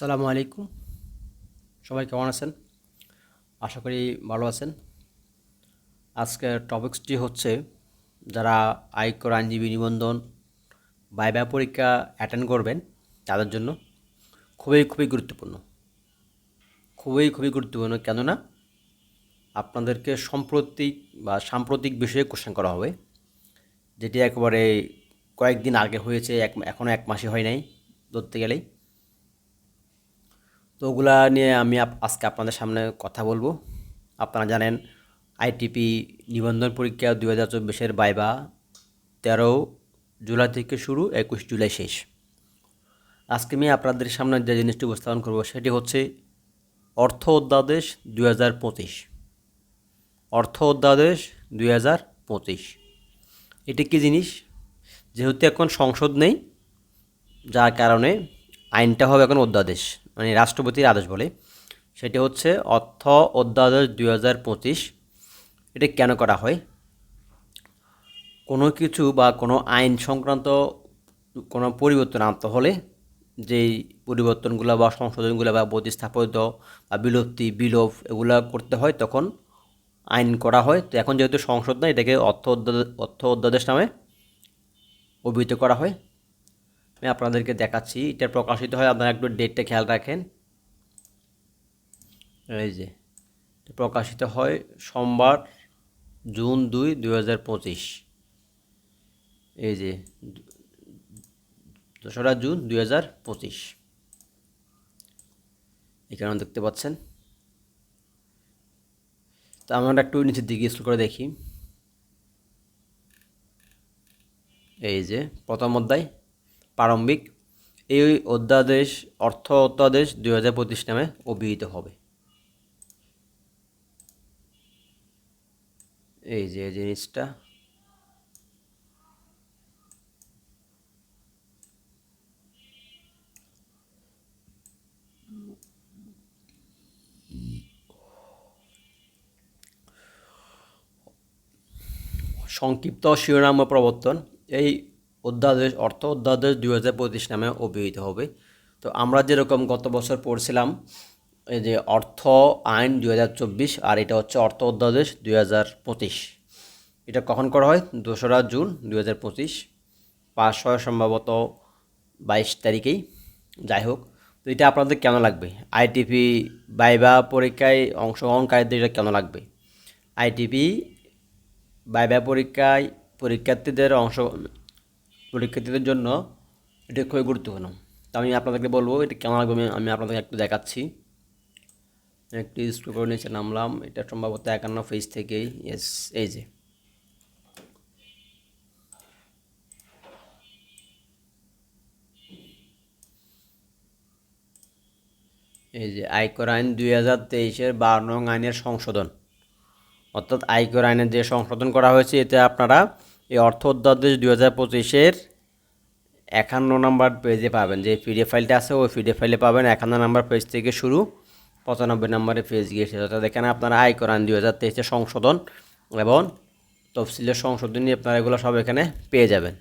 আসসালামু আলাইকুম। সবাই কেমন আছেন? আশা করি ভালো আছেন। আজকের টপিক্সটি হচ্ছে যারা আয়কর আইনজীবী নিবন্ধন বাইবা পরীক্ষা অ্যাটেন্ড করবেন তাদের জন্য খুবই খুবই গুরুত্বপূর্ণ। খুবই খুবই গুরুত্বপূর্ণ কেননা আপনাদেরকে সাম্প্রতিক বা সাম্প্রতিক বিষয়ে কোশ্চেন করা হবে। যেটি একেবারে কয়েকদিন আগে হয়েছে, এক এখনও এক মাসে হয় নাই ধরতে গেলেই। তো ওগুলা নিয়ে আমি আজকে আপনাদের সামনে কথা বলব। আপনারা জানেন আইটিপি নিবন্ধন পরীক্ষা দু হাজার চব্বিশের বাইবা তেরো জুলাই থেকে শুরু, একুশ জুলাই শেষ। আজকে আমি আপনাদের সামনে যে জিনিসটি উপস্থাপন করব, সেটি হচ্ছে অর্থ অধ্যাদেশ দুই হাজার পঁচিশ। অর্থ অধ্যাদেশ দুই হাজার পঁচিশ। এটি কী জিনিস? যেহেতু এখন সংসদ নেই, যার কারণে আইনটা হবে এখন অধ্যাদেশ। মানে রাষ্ট্রপতির আদেশ বলে, সেটি হচ্ছে অর্থ অধ্যাদেশ দুই হাজার পঁচিশ। এটা কেন করা হয়? কোনো কিছু বা কোনো আইন সংক্রান্ত কোনো পরিবর্তন আনতে হলে যেই পরিবর্তনগুলো বা সংশোধনগুলো বা প্রতিস্থাপিত বা বিলুপ্তি, বিলোপ এগুলো করতে হয়, তখন আইন করা হয়। তো এখন যেহেতু সংসদ না এটাকে অর্থ অধ্যাদেশ নামে অভিহিত করা হয়। আমি আপনাদেরকে দেখাচ্ছি, এটা প্রকাশিত হয়, আপনারা একটু ডেটটা খেয়াল রাখেন। এই যে প্রকাশিত হয় সোমবার, জুন দুই দুই এই যে, দোসরা জুন, দুই হাজার পঁচিশ। এখানে দেখতে পাচ্ছেন। তো আমরা একটু নিচের দিকে স্কুল করে দেখি। এই যে, প্রথম অধ্যায়। প্রারম্ভিক এই অধ্যাদেশ, অর্থ অধ্যাদেশ দুই হাজার পঁচিশ নামে অভিহিত হবে। এই যে জিনিসটা। সংক্ষিপ্ত শিরোনাম প্রবর্তন। এই অধ্যাদেশ, অর্থ অধ্যাদেশ দুই হাজার পঁচিশ নামে অভিহিত হবে। তো আমরা যেরকম গত বছর পড়ছিলাম, এই যে অর্থ আইন দুই হাজার চব্বিশ আর এটা হচ্ছে অর্থ অধ্যাদেশ দুই হাজার পঁচিশ। এটা কখন করা হয়? দোসরা জুন দুই হাজার পঁচিশ পাস হয় সম্ভবত বাইশ তারিখেই। যাই হোক, তো এটা আপনাদের কেন লাগবে? আইটিপি বাইবা পরীক্ষায় অংশগ্রহণকারীদের এটা কেন লাগবে? আইটিপি বাইবা পরীক্ষায় পরীক্ষার্থীদের অংশ পরীক্ষার্থীদের জন্য এটা খুবই গুরুত্বপূর্ণ। তো আমি আপনাদেরকে বলব, এটা কেমন লাগবে আমি- আপনাদেরকে একটু দেখাচ্ছি। একটু স্ক্রল করে নিচে নামলাম, এটা সম্ভবত একান্ন পেজ থেকেই এস এই যে। এই যে, আয়কর আইন দুই হাজার তেইশের বারো নং আইনের সংশোধন। অর্থাৎ আয়কর আইনের যে সংশোধন করা হয়েছে, এতে আপনারা এই অর্থ অধ্যাদেশ দুই হাজার পঁচিশের একান্ন নম্বর পেজে পাবেন, যে পিডিএফ ফাইলটা আছে, ওই পিডিএফ ফাইলে পাবেন একান্ন নম্বর পেজ থেকে শুরু, পঁচানব্বই নম্বরে পেজ গিয়েছে অর্থাৎ এখানে আপনারা আয়কর আইন দুই হাজার তেইশে সংশোধন এবং তফসিলের সংশোধনী আপনারা এগুলো সব এখানে পেয়ে যাবেন।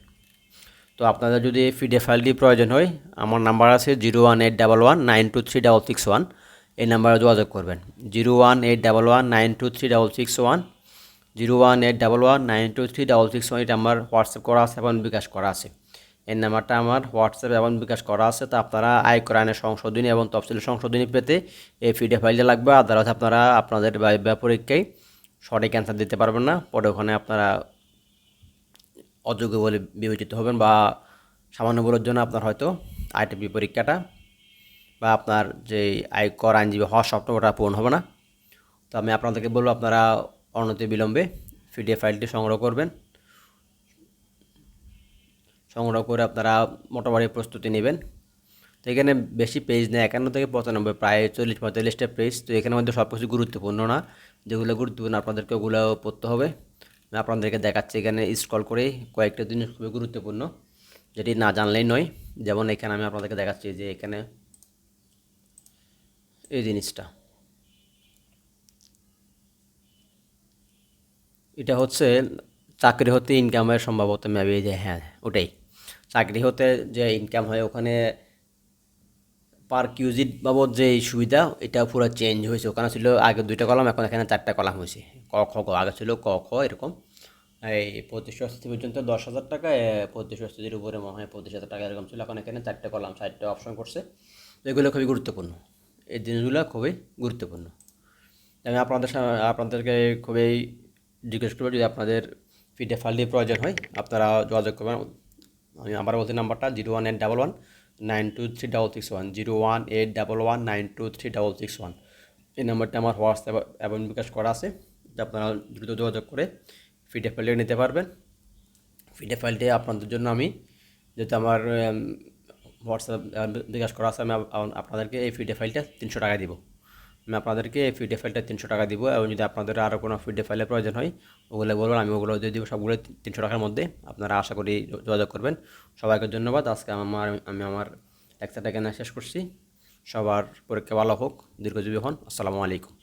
তো আপনাদের যদি এই পিডিএফ ফাইলটি প্রয়োজন হয়, আমার নাম্বার আছে zero one eight double one nine two three double six one এই নাম্বারে যোগাযোগ করবেন। Zero one eight double one nine two three double six one zero one eight double one nine two three double six one এটা আমার WhatsApp করা আছে এবং বিকাশ করা আছে। এই নাম্বারটা আমার হোয়াটসঅ্যাপ এবং বিকাশ করা আছে, তো আপনারা আয়কর আইনের সংশোধনী এবং তফসিল সংশোধনী পেতে এই পিডিএফ ফাইলটা লাগবে। আদালত আপনারা আপনাদের বা পরীক্ষায় সঠিক অ্যান্সার দিতে পারবেন না। পরে ওখানে আপনারা অযোগ্য বলে বিবেচিত হবেন বা সামান্য ভুলের জন্য আপনার হয়তো আইটিপি পরীক্ষাটা বা আপনার যে আয়কর আইনজীবী হওয়ার স্বপ্ন ওটা পূরণ হবে না। তো আমি আপনাদেরকে বলব, আপনারা অনতি বিলম্বে পিডিএফ ফাইলটি সংগ্রহ করবেন। সংগ্রহ করে আপনারা মোটামুটি প্রস্তুতি নেবেন। তো এখানে বেশি পেজ নেই, একান্ন থেকে পঁচানব্বই, প্রায় চল্লিশ, পঁয়তাল্লিশটা পেজ তো এখানের মধ্যে সব কিছু গুরুত্বপূর্ণ না। যেগুলো গুরুত্বপূর্ণ আপনাদেরকে ওগুলো পড়তে হবে। আমি আপনাদেরকে দেখাচ্ছি, এখানে স্ক্রল করে কয়েকটা জিনিস খুবই গুরুত্বপূর্ণ, যেটি না জানলেই নয়। যেমন এখানে আমি আপনাদেরকে দেখাচ্ছি যে এখানে এই জিনিসটা। এটা হচ্ছে চাকরি হতে ইনকামের সম্ভবত মেবি যে হ্যাঁ ওটাই। চাকরি হতে যে ইনকাম হয় ওখানে পার কিউজিট বাবদ যে সুবিধা, এটা পুরো চেঞ্জ হয়েছে। ওখানে ছিল আগে দুইটা কলাম, এখন এখানে চারটা কলাম হয়েছে। ক, খ, গ, আগে ছিল ক, খ এরকম। এই পঁচিশ অস্তি পর্যন্ত দশ হাজার টাকা পঁচিশ অস্তির উপরে মনে হয় পঁচিশ হাজার টাকা এরকম ছিল। এখন এখানে চারটে কলাম, চারটে অপশন করছে। এগুলো খুবই গুরুত্বপূর্ণ। এই জিনিসগুলো খুবই গুরুত্বপূর্ণ। আমি আপনাদের আপনাদেরকে খুবই জিজ্ঞেস করব যদি আপনাদের ফিডে ফাইলটি প্রয়োজন হয়, আপনারা যোগাযোগ করবেন। আমি আমার বলতে নাম্বারটা, zero one eight double one nine two three double six one. Zero one eight double one nine two three double six one. এই নাম্বারটা আমার হোয়াটসঅ্যাপ এবং বিকাশ করা আছে আপনারা দ্রুত যোগাযোগ করে ফিডে ফাইলটি নিতে পারবেন। ফিডে ফাইলটি আপনাদের জন্য আমি যেহেতু আমার হোয়াটসঅ্যাপ বিকাশ করা আছে, আমি আপ- আপ- আপনাদেরকে এই ফিডে ফাইলটা তিনশো টাকা দিব। আমি আপনাদেরকে এই ফিডে ফাইলটা তিনশো টাকা দিব এবং যদি আপনাদের আরও কোনো পিডিএফ ফাইলের প্রয়োজন হয়, ওগুলো বলবেন, আমি ওগুলো দিয়ে দিব সবগুলো তিনশো টাকার মধ্যে। আপনারা আশা করি যোগাযোগ করবেন। সবাইকে ধন্যবাদ। আজকে আমার আমি আমার লেকচারটা এখানে শেষ করছি। সবার পরীক্ষা ভালো হোক, দীর্ঘজীবী হন। আসসালামু আলাইকুম।